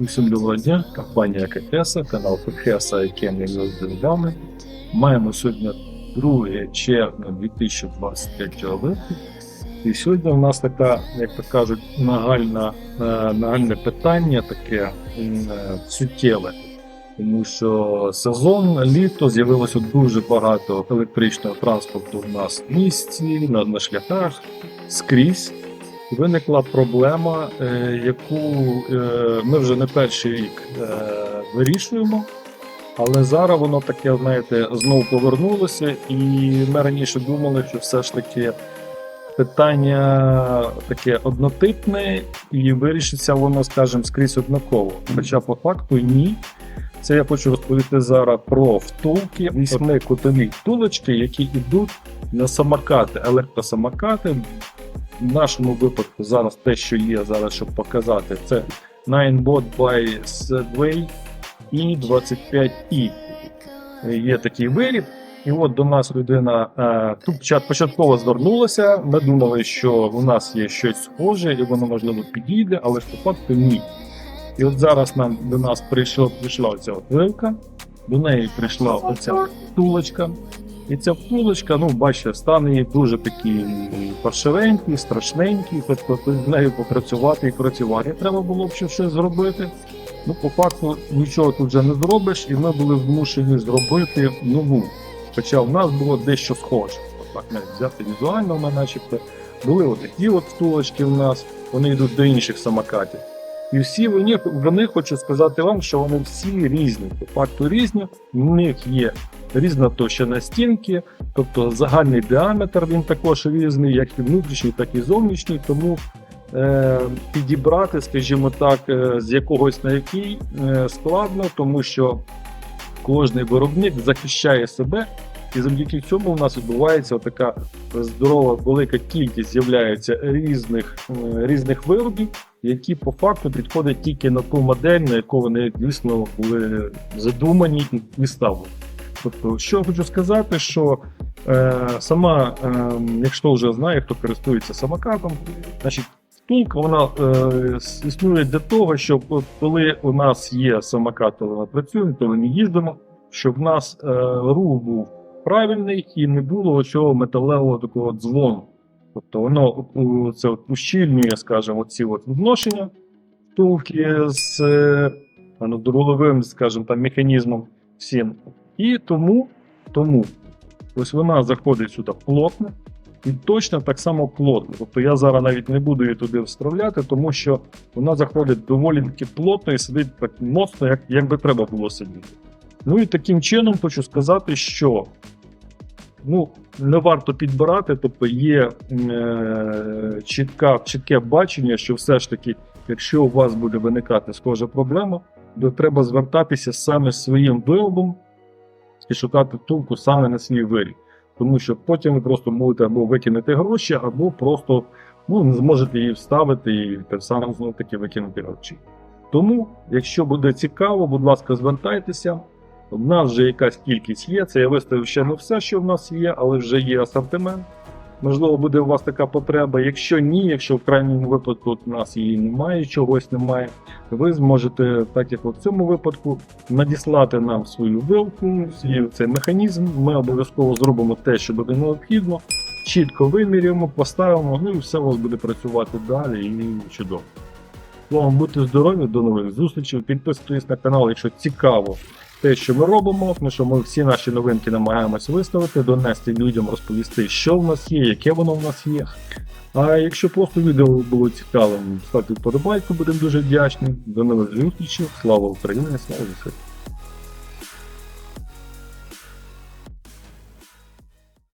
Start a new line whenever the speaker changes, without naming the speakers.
Усім доброго дня, компанія Кахеса, канал Кахеса, яким я завжди з. Маємо сьогодні 2 червня 2023 року. І сьогодні у нас така, як то кажуть, нагальна, е, нагальне питання таке е, суттєве. Тому що сезон літо з'явилося дуже багато електричного транспорту у нас в місті, на, на шляхах, скрізь. Виникла проблема, е, яку е, ми вже не перший рік е, вирішуємо, але зараз воно таке, знаєте, знову повернулося, і ми раніше думали, що все ж таки питання таке однотипне, і вирішиться воно, скажімо, скрізь однаково. Хоча по факту ні. Це я хочу розповісти зараз про втулки, вісьми кутові втулочки, які йдуть на самокати, електросамокати. В нашому випадку зараз те, що є зараз, щоб показати, це 9bot by Segway E25E. Є такий виріб. І от до нас людина е, тут початково звернулася. Ми думали, що у нас є щось схоже, і воно можливо підійде, але ж по факту ні. І от зараз нам до нас прийшло, прийшла оця вилка, до неї прийшла оця втулочка. І ця втулочка, ну, бачите, стан її дуже такий паршивенький, страшненький, тобто з нею попрацювати і працювати треба було б ще щось зробити. Ну, по факту нічого тут вже не зробиш, і ми були змушені зробити нову. Хоча в нас було дещо схоже. Отак навіть взяти візуально, ми начебто. Були отакі от втулочки в нас, вони йдуть до інших самокатів. І всі вони, вони хочу сказати вам, що вони всі різні. По факту різні. В них є різна товщина стінки, тобто загальний діаметр він також різний, як і внутрішній, так і зовнішній. Тому е, підібрати, скажімо так, е, з якогось на який е, складно, тому що кожний виробник захищає себе. І завдяки цьому у нас відбувається така здорова велика кількість з'являється різних, е, різних виробів, які по факту підходять тільки на ту модель, на яку вони дійсно були задумані і виставлені. Тобто, що я хочу сказати, що е, сама, е, якщо вже знає, хто користується самокатом, значить втулка вона е, існує для того, щоб коли у нас є самокат, коли ми працюємо, коли ми їздимо, щоб в нас е, рух був правильний і не було цього металевого такого дзвону. Тобто воно це от ущільнює, скажімо, ці от вношення втулки з е, ну, дуруловим, скажімо, там, механізмом всім. І тому, тому ось вона заходить сюди плотно і точно так само плотно. Тобто я зараз навіть не буду її туди вставляти, тому що вона заходить доволі таки плотно і сидить так моцно, як, як би треба було сидіти. Ну і таким чином хочу сказати, що ну, не варто підбирати, тобто є е, чітка, чітке бачення, що все ж таки, якщо у вас буде виникати схожа проблема, то треба звертатися саме своїм виробом і шукати втулку саме на свій виріб. Тому що потім ви просто можете або викинути гроші, або просто ну, не зможете її вставити і так само знову таки викинути гроші. Тому, якщо буде цікаво, будь ласка, звертайтеся. У нас вже якась кількість є. Це я виставив ще не все, що в нас є, але вже є асортимент. Можливо, буде у вас така потреба. Якщо ні, якщо в крайньому випадку у нас її немає, чогось немає, ви зможете, так як в цьому випадку, надіслати нам свою вилку, свій цей механізм. Ми обов'язково зробимо те, що буде необхідно, чітко вимірюємо, поставимо, ну і все у вас буде працювати далі і чудово. Словом, будьте здорові, до нових зустрічей. Підписуйтесь на канал, якщо цікаво те, що ми робимо, тому що ми всі наші новинки намагаємось виставити, донести людям, розповісти, що в нас є, яке воно в нас є. А якщо просто відео було цікавим, ставте вподобайку, будемо дуже вдячні. До нових зустрічей. Слава Україні, слава ЗСУ!